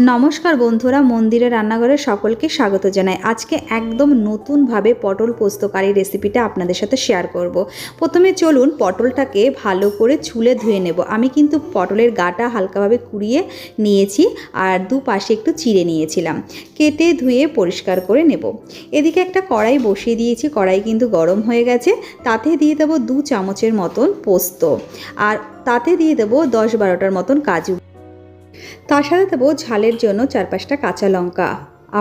নমস্কার বন্ধুরা, মন্দিরে রান্নাঘরে সকলকে স্বাগত জানাই। আজকে একদম নতুনভাবে পটল পোস্তকারি রেসিপিটা আপনাদের সাথে শেয়ার করব। প্রথমে চলুন পটলটাকে ভালো করে ছুলে ধুয়ে নেব। আমি কিন্তু পটলের গাটা হালকাভাবে কুড়িয়ে নিয়েছি আর দুপাশে একটু চিড়ে নিয়েছিলাম। কেটে ধুয়ে পরিষ্কার করে নেব। এদিকে একটা কড়াই বসিয়ে দিয়েছি। কড়াই কিন্তু গরম হয়ে গেছে। তাতে দিয়ে দেবো দু চামচের মতন পোস্ত। আর তাতে দিয়ে দেবো দশ বারোটার মতন কাজু। তার সাথে দেবো ঝালের জন্য চার পাঁচটা কাঁচা লঙ্কা।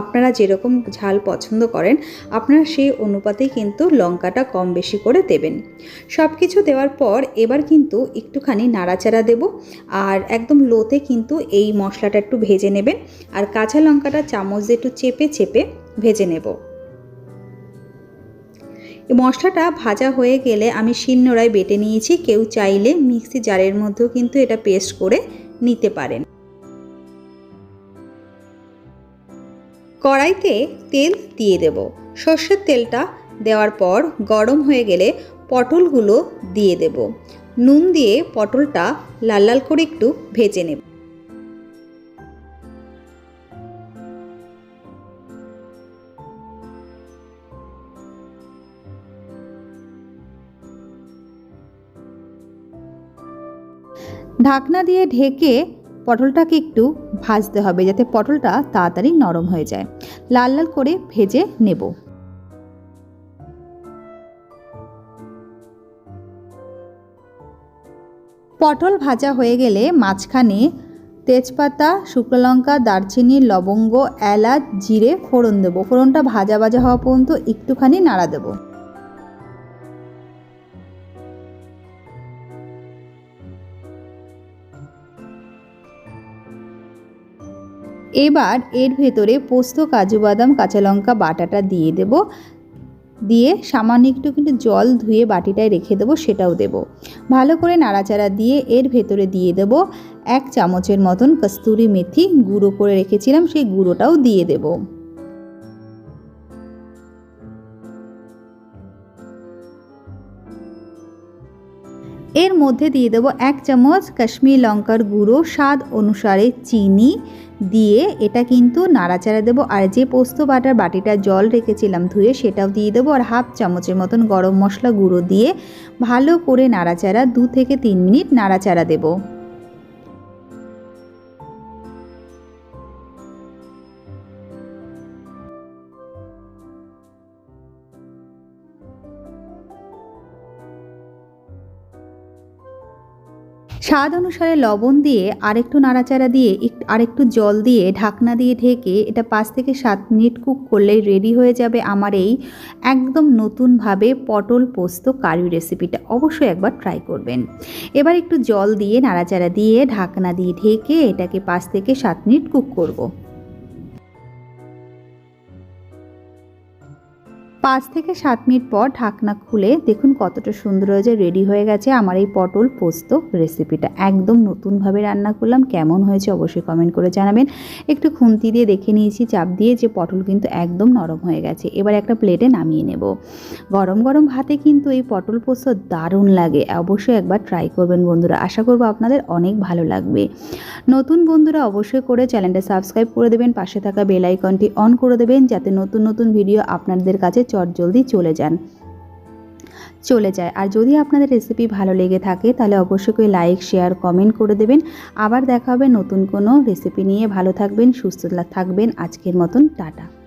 আপনারা যেরকম ঝাল পছন্দ করেন, আপনারা সেই অনুপাতেই কিন্তু লঙ্কাটা কম বেশি করে দেবেন। সব কিছু দেওয়ার পর এবার কিন্তু একটুখানি নাড়াচাড়া দেব, আর একদম লোতে কিন্তু এই মশলাটা একটু ভেজে নেবেন, আর কাঁচা লঙ্কাটা চামচ দিয়ে একটু চেপে চেপে ভেজে নেব। মশলাটা ভাজা হয়ে গেলে আমি শিলনোড়ায় বেটে নিয়েছি, কেউ চাইলে মিক্সি জারের মধ্যেও কিন্তু এটা পেস্ট করে নিতে পারেন। কড়াইতে তেল দিয়ে দেব। সর্ষের তেলটা দেওয়ার পর গরম হয়ে গেলে পটলগুলো দিয়ে দেব। নুন দিয়ে পটলটা লাল লাল করে একটু ভেজে নেব। ঢাকনা দিয়ে ঢেকে পটলটাকে একটু ভাজতে হবে যাতে পটলটা তাড়াতাড়ি নরম হয়ে যায়। লাল লাল করে ভেজে নেব। পটল ভাজা হয়ে গেলে মাঝখানে তেজপাতা, শুকনো লঙ্কা, দারচিনি, লবঙ্গ, এলাচ, জিরে, ফোড়ন দেবো। ফোড়নটা ভাজা ভাজা হওয়া পর্যন্ত একটুখানি নাড়া দেবো। এবার এর ভেতরে পোস্ত, কাজু বাদাম, কাঁচা লঙ্কা, বাটাটা দিয়ে দেব। দিয়ে সামান্য একটু কিন্তু জল ধুয়ে বাটিটায় রেখে দেবো, সেটাও দেব। ভালো করে নাড়াচাড়া দিয়ে এর ভেতরে দিয়ে দেব এক চামচের মতন কস্তুরি মেথি। গুঁড়ো করে রেখেছিলাম, সেই গুঁড়োটাও দিয়ে দেবো। এর মধ্যে দিয়ে দেবো এক চামচ কাশ্মীর লঙ্কার গুঁড়ো, স্বাদ অনুসারে চিনি দিয়ে এটা কিন্তু নাড়াচাড়া দেবো। আর যে পোস্ত বাটার বাটিটা জল রেখেছিলাম ধুয়ে সেটাও দিয়ে দেবো। আর হাফ চামচের মতন গরম মশলা গুঁড়ো দিয়ে ভালো করে নাড়াচাড়া দু থেকে তিন মিনিট নাড়াচাড়া দেবো। স্বাদ অনুসারে লবণ দিয়ে আরেকটু নাড়াচাড়া দিয়ে আরেকটু জল দিয়ে ঢাকনা দিয়ে ঢেকে এটা পাঁচ থেকে সাত মিনিট কুক করলেই রেডি হয়ে যাবে আমার এই একদম নতুনভাবে পটল পোস্ত কারি রেসিপিটা। অবশ্যই একবার ট্রাই করবেন। এবার একটু জল দিয়ে, নাড়াচাড়া দিয়ে, ঢাকনা দিয়ে ঢেকে এটাকে পাঁচ থেকে সাত মিনিট কুক করব। পাঁচ থেকে সাত মিনিট পর ঢাকনা খুলে দেখুন কতটা সুন্দর হয়েছে রেডি হয়ে গেছে আমার এই পটল পোস্ত রেসিপিটা একদম নতুনভাবে রান্না করলাম, কেমন হয়েছে অবশ্যই কমেন্ট করে জানাবেন। একটু খুন্তি দিয়ে দেখে নিয়েছি, চাপ দিয়ে যে পটল কিন্তু একদম নরম হয়ে গেছে। এবার একটা প্লেটে নামিয়ে নেব। গরম গরম ভাতে কিন্তু এই পটল পোস্ত দারুণ লাগে, অবশ্যই একবার ট্রাই করবেন বন্ধুরা। আশা করব আপনাদের অনেক ভালো লাগবে। নতুন বন্ধুরা অবশ্যই করে চ্যানেলটা সাবস্ক্রাইব করে দেবেন, পাশে থাকা বেল আইকনটি অন করে দেবেন, যাতে নতুন নতুন ভিডিও আপনাদের কাছে চট জলদি চলে যান। চলে যায়। আর যদি আপনাদের রেসিপি ভালো লেগে থাকে, তাহলে অবশ্যই লাইক শেয়ার কমেন্ট করে দেবেন। আবার দেখা হবে নতুন কোনো রেসিপি নিয়ে। ভালো থাকবেন, সুস্থ থাকবেন। আজকের মতন টাটা।